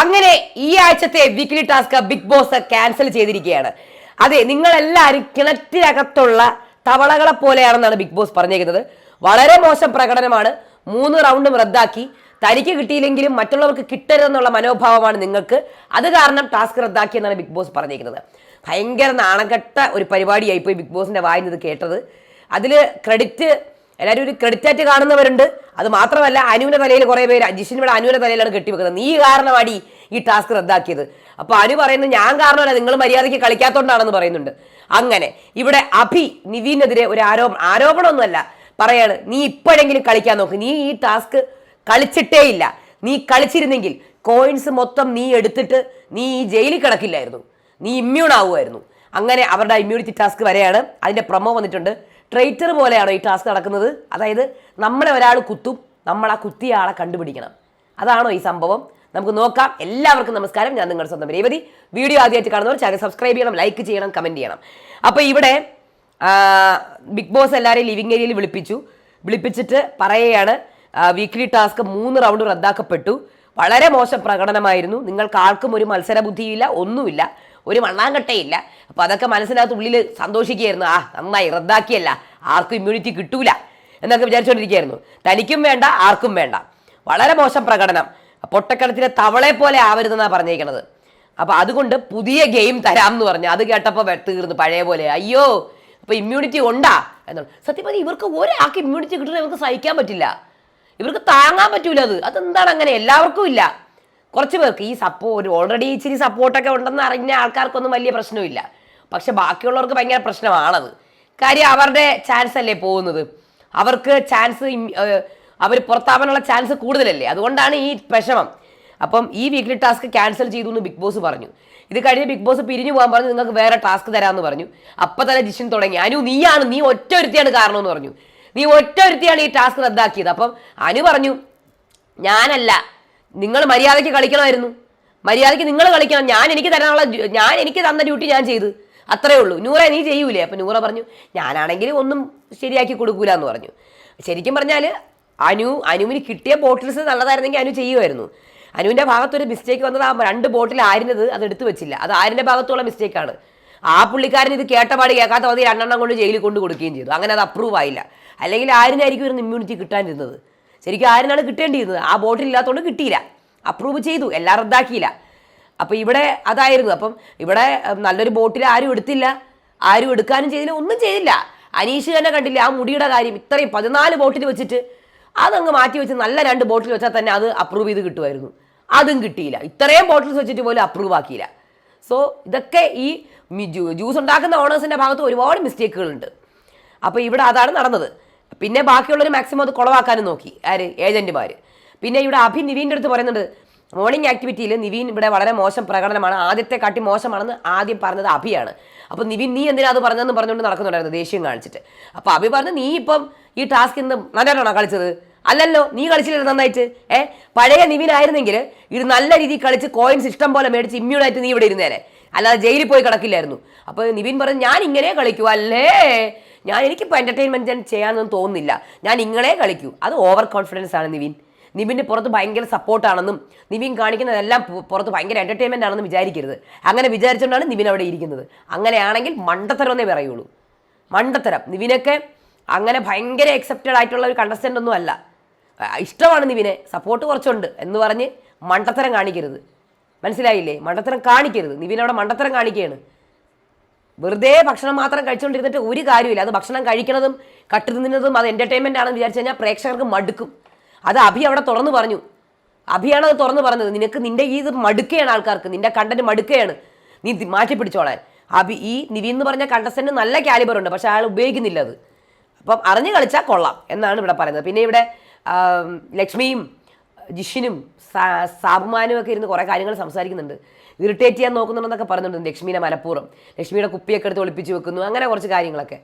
അങ്ങനെ ഈ ആഴ്ചത്തെ weekly task Bigg Boss cancel ചെയ്തിരിക്കുകയാണ്. അതെ നിങ്ങളെല്ലാവരും കിണറ്റിനകത്തുള്ള തവളകളെ പോലെയാണെന്നാണ് ബിഗ് ബോസ് പറഞ്ഞേക്കുന്നത്. വളരെ മോശം പ്രകടനമാണ്. മൂന്ന് റൗണ്ടും റദ്ദാക്കി. തനിക്ക് കിട്ടിയില്ലെങ്കിലും മറ്റുള്ളവർക്ക് കിട്ടരുതെന്നുള്ള മനോഭാവമാണ് നിങ്ങൾക്ക്. അത് കാരണം ടാസ്ക് റദ്ദാക്കി എന്നാണ് ബിഗ് ബോസ് പറഞ്ഞേക്കുന്നത്. ഭയങ്കര നാണംകെട്ട ഒരു പരിപാടിയായി പോയി ബിഗ് ബോസിന്റെ വായിന്നത് കേട്ടത്. അതിൽ ക്രെഡിറ്റ് എല്ലാവരും ഒരു ക്രെഡിറ്റ് ആയിട്ട് കാണുന്നവരുണ്ട്. അത് മാത്രമല്ല അനുവിന്റെ തലയിൽ കുറേ പേര് ജിഷിൻ ഇവിടെ അനുവിന്റെ തലയിലാണ് കെട്ടിവെക്കുന്നത്. നീ കാരണമാടി ഈ ടാസ്ക് റദ്ദാക്കിയത്. അപ്പൊ അനു പറയുന്നത് ഞാൻ കാരണമല്ല നിങ്ങൾ മര്യാദയ്ക്ക് കളിക്കാത്തോണ്ടാണെന്ന് പറയുന്നുണ്ട്. അങ്ങനെ ഇവിടെ അഭി നിവീനെതിരെ ഒരു ആരോപണം ആരോപണമൊന്നുമല്ല. പറയാണ് നീ ഇപ്പോഴെങ്കിലും കളിക്കാൻ നോക്ക്. നീ ഈ ടാസ്ക് കളിച്ചിട്ടേ ഇല്ല. നീ കളിച്ചിരുന്നെങ്കിൽ കോയിൻസ് മൊത്തം നീ എടുത്തിട്ട് നീ ഈ ജയിലിൽ കിടക്കില്ലായിരുന്നു. നീ ഇമ്മ്യൂൺ ആവുമായിരുന്നു. അങ്ങനെ അവരുടെ ഇമ്മ്യൂണിറ്റി ടാസ്ക് വരെയാണ്. അതിന്റെ പ്രൊമോ വന്നിട്ടുണ്ട്. ട്രേറ്റർ പോലെയാണോ ഈ ടാസ്ക് നടക്കുന്നത്? അതായത് നമ്മളെ ഒരാൾ കുത്തും നമ്മൾ ആ കുത്തിയ ആളെ കണ്ടുപിടിക്കണം. അതാണോ ഈ സംഭവം? നമുക്ക് നോക്കാം. എല്ലാവർക്കും നമസ്കാരം. ഞാൻ നിങ്ങളുടെ സ്വന്തം രേവതി. വീഡിയോ ആദ്യമായിട്ട് കാണുന്നവർ ചാനൽ സബ്സ്ക്രൈബ് ചെയ്യണം ലൈക്ക് ചെയ്യണം കമന്റ് ചെയ്യണം. അപ്പോൾ ഇവിടെ ബിഗ് ബോസ് എല്ലാവരെയും ലിവിങ് ഏരിയയിൽ വിളിപ്പിച്ചു. വിളിപ്പിച്ചിട്ട് പറയുകയാണ് വീക്ക്ലി ടാസ്ക് മൂന്ന് റൗണ്ട് റദ്ദാക്കപ്പെട്ടു. വളരെ മോശം പ്രകടനമായിരുന്നു. നിങ്ങൾക്ക് ആർക്കും ഒരു മത്സര ബുദ്ധിയില്ല ഒന്നുമില്ല. ഒരു മണ്ണാങ്കട്ടയില്ല അപ്പോൾ അതൊക്കെ മനസ്സിനകത്ത് ഉള്ളിൽ സന്തോഷിക്കുകയായിരുന്നു. ആ നന്നായി റദ്ദാക്കിയല്ല. ആർക്കും ഇമ്മ്യൂണിറ്റി കിട്ടൂല എന്നൊക്കെ വിചാരിച്ചുകൊണ്ടിരിക്കുകയായിരുന്നു തനിക്കും വേണ്ട ആർക്കും വേണ്ട. വളരെ മോശം പ്രകടനം. പൊട്ടക്കടത്തിലെ തവളെ പോലെ ആവരുതെന്നാണ് പറഞ്ഞേക്കണത് അപ്പൊ അതുകൊണ്ട് പുതിയ ഗെയിം തരാം എന്ന് പറഞ്ഞു. അത് കേട്ടപ്പോൾ തീർന്നു. പഴയ പോലെ. അയ്യോ അപ്പൊ ഇമ്മ്യൂണിറ്റി ഉണ്ടാ? എന്നാണ് സത്യം പറഞ്ഞാൽ ഇവർക്ക് ഒരാൾക്ക് ഇമ്മ്യൂണിറ്റി കിട്ടുന്നത് ഇവർക്ക് സഹിക്കാൻ പറ്റില്ല. ഇവർക്ക് താങ്ങാൻ പറ്റൂല അത്. അതെന്താണ് അങ്ങനെ? എല്ലാവർക്കും ഇല്ല. കുറച്ച് പേർക്ക് ഈ സപ്പോർട്ട് ഓൾറെഡി ഇച്ചിരി സപ്പോർട്ടൊക്കെ ഉണ്ടെന്ന് അറിഞ്ഞ ആൾക്കാർക്കൊന്നും വലിയ പ്രശ്നമില്ല. പക്ഷെ ബാക്കിയുള്ളവർക്ക് ഭയങ്കര പ്രശ്നമാണത്. കാര്യം അവരുടെ ചാൻസ് അല്ലേ പോകുന്നത്? അവർക്ക് ചാൻസ് അവർ പുറത്താവാനുള്ള ചാൻസ് കൂടുതലല്ലേ? അതുകൊണ്ടാണ് ഈ വിഷമം. അപ്പം ഈ വീക്ക്ലി ടാസ്ക് ക്യാൻസൽ ചെയ്തു എന്ന് ബിഗ് ബോസ് പറഞ്ഞു. ഇത് കഴിഞ്ഞ് ബിഗ് ബോസ് പിരിഞ്ഞു പോകാൻ പറഞ്ഞു നിങ്ങൾക്ക് വേറെ ടാസ്ക് തരാമെന്ന് പറഞ്ഞു. അപ്പം തന്നെ ജിഷൻ തുടങ്ങി. അനു നീയാണ് നീ ഒറ്റ ഒരുത്തിയാണ് കാരണമെന്ന് പറഞ്ഞു. നീ ഒറ്റ ഒരുത്തിയാണ് ഈ ടാസ്ക് റദ്ദാക്കിയത്. അപ്പം അനു പറഞ്ഞു ഞാനല്ല. നിങ്ങൾ മര്യാദയ്ക്ക് കളിക്കണമായിരുന്നു. മര്യാദയ്ക്ക് നിങ്ങൾ കളിക്കണം. ഞാൻ എനിക്ക് തരാനുള്ള ഞാൻ എനിക്ക് തന്ന ഡ്യൂട്ടി ഞാൻ ചെയ്ത്. അത്രേ ഉള്ളൂ. നൂറ നീ ചെയ്യൂലേ? അപ്പം നൂറ പറഞ്ഞു ഞാനാണെങ്കിൽ ഒന്നും ശരിയാക്കി കൊടുക്കൂല എന്ന് പറഞ്ഞു. ശരിക്കും പറഞ്ഞാൽ അനു അനുവിന് കിട്ടിയ ബോട്ടിൽസ് നല്ലതായിരുന്നെങ്കിൽ അനു ചെയ്യുമായിരുന്നു. അനുവിന്റെ ഭാഗത്തൊരു മിസ്റ്റേക്ക് വന്നത് ആ രണ്ട് ബോട്ടിൽ ആരിനത് അത് എടുത്തു വെച്ചില്ല. അത് ആരിന്റെ ഭാഗത്തുള്ള മിസ്റ്റേക്കാണ് ആ പുള്ളിക്കാരൻ ഇത് കേട്ടപാട് കേൾക്കാത്ത മതി രണ്ടെണ്ണം കൊണ്ട് ജയിലിൽ കൊണ്ട് കൊടുക്കുകയും ചെയ്തു. അങ്ങനെ അത് അപ്രൂവ് ആയില്ല. അല്ലെങ്കിൽ ആരിനായിരിക്കും ഒരു ഇമ്മ്യൂണിറ്റി കിട്ടാനിരുന്നത്? ശരിക്കും ആരുന്നാണ് കിട്ടേണ്ടിയിരുന്നത്? ആ ബോട്ടിൽ ഇല്ലാത്തതുകൊണ്ട് കിട്ടിയില്ല. അപ്രൂവ് ചെയ്തു. എല്ലാം റദ്ദാക്കിയില്ല. അപ്പോൾ ഇവിടെ അതായിരുന്നു. അപ്പം ഇവിടെ നല്ലൊരു ബോട്ടിൽ ആരും എടുത്തില്ല. ആരും എടുക്കാനും ചെയ്തില്ല. ഒന്നും ചെയ്തില്ല. അനീഷ് തന്നെ കണ്ടില്ല ആ മുടിയുടെ കാര്യം? ഇത്രയും പതിനാല് ബോട്ടിൽ വെച്ചിട്ട് അതങ്ങ് മാറ്റി വെച്ച് നല്ല രണ്ട് ബോട്ടിൽ വെച്ചാൽ തന്നെ അത് അപ്രൂവ് ചെയ്ത് കിട്ടുമായിരുന്നു. അതും കിട്ടിയില്ല. ഇത്രയും ബോട്ടിൽസ് വെച്ചിട്ട് പോലും അപ്രൂവ് ആക്കിയില്ല. സോ ഇതൊക്കെ ഈ ജ്യൂസ് ഉണ്ടാക്കുന്ന ഓണേഴ്സിന്റെ ഭാഗത്ത് ഒരുപാട് മിസ്റ്റേക്കുകളുണ്ട് അപ്പോൾ ഇവിടെ അതാണ് നടന്നത്. പിന്നെ ബാക്കിയുള്ളവർ മാക്സിമം അത് കുളവാക്കാനും നോക്കി. ആര്? ഏജന്റുമാർ പിന്നെ ഇവിടെ അഭി നിവീന്റെ അടുത്ത് പറയുന്നുണ്ട് മോർണിംഗ് ആക്ടിവിറ്റിയിൽ നിവീൻ ഇവിടെ വളരെ മോശം പ്രകടനമാണ്. ആദ്യത്തെ കാട്ടി മോശമാണെന്ന് ആദ്യം പറഞ്ഞത് അഭിയാണ്. അപ്പോൾ നിവിൻ നീ എന്തിനാ അത് പറഞ്ഞതെന്ന് പറഞ്ഞുകൊണ്ട് നടക്കുന്നുണ്ടായിരുന്നു ദേഷ്യം കാണിച്ചിട്ട്. അപ്പോൾ അഭി പറഞ്ഞു നീ ഇപ്പം ഈ ടാസ്ക് ഇന്ന് നല്ലതാണോ കളിച്ചത്? അല്ലല്ലോ നീ കളിച്ചില്ല നന്നായിട്ട്. ഏ? പഴയ നിവിൻ ആയിരുന്നെങ്കിൽ ഇത് നല്ല രീതിയിൽ കളിച്ച് കോയിൻസ് ഇഷ്ടം പോലെ മേടിച്ച് ഇമ്മ്യൂണായിട്ട് നീ ഇവിടെ ഇരുന്നേനെ. അല്ലാതെ ജയിലിൽ പോയി കിടക്കില്ലായിരുന്നു. അപ്പോൾ നിവിൻ പറഞ്ഞു ഞാൻ ഇങ്ങനെ കളിക്കൂ അല്ലേ? ഞാൻ എനിക്കിപ്പോൾ എന്റർടൈൻമെന്റ് ഞാൻ ചെയ്യാനൊന്നും തോന്നുന്നില്ല. ഞാൻ ഇങ്ങനെ കളിക്കൂ. അത് ഓവർ കോൺഫിഡൻസ് ആണ് നിവിൻ. നിവിന്റെ പുറത്ത് ഭയങ്കര സപ്പോർട്ടാണെന്നും നിവിൻ കാണിക്കുന്നതെല്ലാം പുറത്ത് ഭയങ്കര എന്റർടൈൻമെന്റ് ആണെന്നും വിചാരിക്കരുത്. അങ്ങനെ വിചാരിച്ചുകൊണ്ടാണ് നിവിൻ അവിടെ ഇരിക്കുന്നത്. അങ്ങനെയാണെങ്കിൽ മണ്ടത്തരം എന്നേ പറയുള്ളൂ. മണ്ടത്തരം. നിവിനൊക്കെ അങ്ങനെ ഭയങ്കര എക്സെപ്റ്റഡ് ആയിട്ടുള്ള ഒരു കണ്ടസ്റ്റന്റ് ഒന്നും അല്ല. ഇഷ്ടമാണ് നിവിനെ. സപ്പോർട്ട് കുറച്ചുണ്ട് എന്ന് പറഞ്ഞ് മണ്ടത്തരം കാണിക്കരുത്. മനസ്സിലായില്ലേ? മണ്ടത്തരം കാണിക്കരുത്. നിവിൻ അവിടെ മണ്ടത്തരം കാണിക്കുകയാണ് വെറുതെ ഭക്ഷണം മാത്രം കഴിച്ചുകൊണ്ടിരുന്നിട്ട് ഒരു കാര്യമില്ല അത് ഭക്ഷണം കഴിക്കണതും കട്ട് തിന്നതും അത് എന്റർടൈൻമെന്റ് ആണെന്ന് വിചാരിച്ചു കഴിഞ്ഞാൽ പ്രേക്ഷകർക്ക് മടുക്കും. അത് അഭി അവിടെ തുറന്നു പറഞ്ഞു. അഭിയാണ് അത് തുറന്നു പറഞ്ഞത്. നിനക്ക് നിന്റെ ഈ ഇത് മടുക്കുകയാണ് ആൾക്കാർക്ക്. നിന്റെ കണ്ടന്റ് മടുക്കുകയാണ് നീ മാറ്റി പിടിച്ചോളാൻ അഭി ഈ നിവി എന്ന് പറഞ്ഞ കണ്ടസ്റ്റന്റ് നല്ല കാലിബർ ഉണ്ട്. പക്ഷെ അയാൾ ഉപയോഗിക്കുന്നില്ല അത്. അപ്പം അറിഞ്ഞു കളിച്ചാൽ കൊള്ളാം എന്നാണ് ഇവിടെ പറയുന്നത്. പിന്നെ ഇവിടെ ലക്ഷ്മിയും ജിഷിനും സാബുമാനും ഒക്കെ ഇരുന്ന് കുറേ കാര്യങ്ങൾ സംസാരിക്കുന്നുണ്ട്. ഇറിറ്റേറ്റ് ചെയ്യാൻ നോക്കുന്നുണ്ടെന്നൊക്കെ പറയുന്നുണ്ട് ലക്ഷ്മിയുടെ മലപ്പുറം ലക്ഷ്മിയുടെ കുപ്പിയൊക്കെ എടുത്ത് ഒളിപ്പിച്ച് വെക്കുന്നു അങ്ങനെ കുറച്ച് കാര്യങ്ങളൊക്കെ.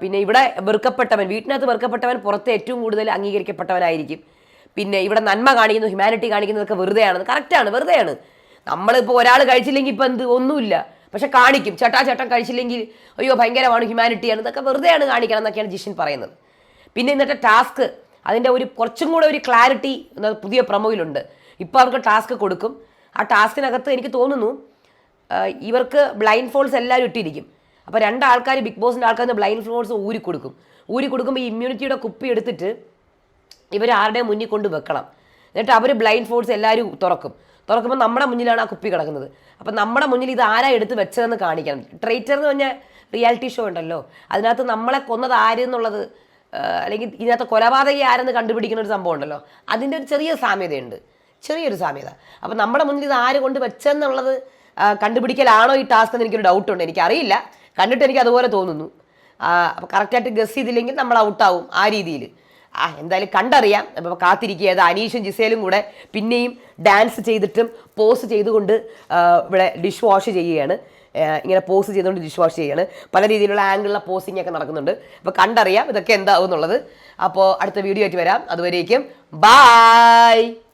പിന്നെ ഇവിടെ വെറുക്കപ്പെട്ടവൻ വീട്ടിനകത്ത് വെറുക്കപ്പെട്ടവൻ പുറത്ത് ഏറ്റവും കൂടുതൽ അംഗീകരിക്കപ്പെട്ടവനായിരിക്കും. പിന്നെ ഇവിടെ നന്മ കാണിക്കുന്നു ഹ്യൂമാനിറ്റി കാണിക്കുന്നതൊക്കെ വെറുതെയാണ്. കറക്റ്റാണ് വെറുതെയാണ്. നമ്മളിപ്പോൾ ഒരാൾ കഴിച്ചില്ലെങ്കിൽ ഇപ്പം എന്ത് ഒന്നുമില്ല. പക്ഷെ കാണിക്കും ചേട്ടാ ചേട്ടൻ കഴിച്ചില്ലെങ്കിൽ അയ്യോ ഭയങ്കരമാണ് ഹ്യൂമാനിറ്റിയാണ് ഇതൊക്കെ വെറുതെയാണ് കാണിക്കണം എന്നൊക്കെയാണ് ജിഷിൻ പറയുന്നത്. പിന്നെ ഇന്നത്തെ ടാസ്ക് അതിന്റെ ഒരു കുറച്ചും കൂടെ ഒരു ക്ലാരിറ്റി പുതിയ പ്രൊമോയിലുണ്ട്. ഇപ്പോൾ അവർക്ക് ടാസ്ക് കൊടുക്കും. ആ ടാസ്കിനകത്ത് എനിക്ക് തോന്നുന്നു ഇവർക്ക് ബ്ലൈൻഡ് ഫോൾസ് എല്ലാവരും ഇട്ടിരിക്കും. അപ്പോൾ രണ്ടാൾക്കാർ ബിഗ് ബോസിന്റെ ആൾക്കാർ ബ്ലൈൻഡ് ഫോൾസ് ഊരി കൊടുക്കും. ഊരി കൊടുക്കുമ്പോൾ ഈ ഇമ്മ്യൂണിറ്റിയുടെ കുപ്പി എടുത്തിട്ട് ഇവർ ആരുടെ മുന്നിൽ കൊണ്ട് വെക്കണം. എന്നിട്ട് അവർ ബ്ലൈൻഡ് ഫോൾസ് എല്ലാവരും തുറക്കും. തുറക്കുമ്പോൾ നമ്മുടെ മുന്നിലാണ് ആ കുപ്പി കിടക്കുന്നത്. അപ്പം നമ്മുടെ മുന്നിൽ ഇത് ആരാ എടുത്ത് വെച്ചതെന്ന് കാണിക്കണം. ട്രേറ്റർ എന്ന് പറഞ്ഞ റിയാലിറ്റി ഷോ ഉണ്ടല്ലോ. അതിനകത്ത് നമ്മളെ കൊന്നത് ആര് എന്നുള്ളത് ആ, അല്ലെങ്കിൽ ഇതിനകത്ത് കൊലപാതകി ആരെന്ന് കണ്ടുപിടിക്കുന്ന ഒരു സംഭവം ഉണ്ടല്ലോ. അതിന്റെ ഒരു ചെറിയ സാമ്യതയുണ്ട്. ചെറിയൊരു സാമ്യത. അപ്പം നമ്മുടെ മുന്നിൽ ഇത് ആര് കൊണ്ട് വെച്ചെന്നുള്ളത് കണ്ടുപിടിക്കലാണോ ഈ ടാസ്ക് എന്ന് എനിക്കൊരു ഡൗട്ടുണ്ട് എനിക്കറിയില്ല. കണ്ടിട്ട് എനിക്ക് അതുപോലെ തോന്നുന്നു. അപ്പോൾ കറക്റ്റായിട്ട് ഗസ് ചെയ്തില്ലെങ്കിൽ നമ്മൾ ഔട്ടാവും ആ രീതിയിൽ. ആ എന്തായാലും കണ്ടറിയാം. അപ്പോൾ കാത്തിരിക്കുക. അത് അനീഷും ജിസേലും കൂടെ പിന്നെയും ഡാൻസ് ചെയ്തിട്ടും പോസ് ചെയ്തുകൊണ്ട് ഇവിടെ ഡിഷ് വാഷ് ചെയ്യുകയാണ്. ഇങ്ങനെ പോസ് ചെയ്തുകൊണ്ട് ഡിഷ് വാഷ് ചെയ്യുകയാണ്. പല രീതിയിലുള്ള ആംഗിളിലെ പോസിംഗ് ഒക്കെ നടക്കുന്നുണ്ട്. അപ്പോൾ കണ്ടറിയാം ഇതൊക്കെ എന്താവും എന്നുള്ളത്. അപ്പോൾ അടുത്ത വീഡിയോ ആയിട്ട് വരാം. അതുവരേക്കും ബായ്!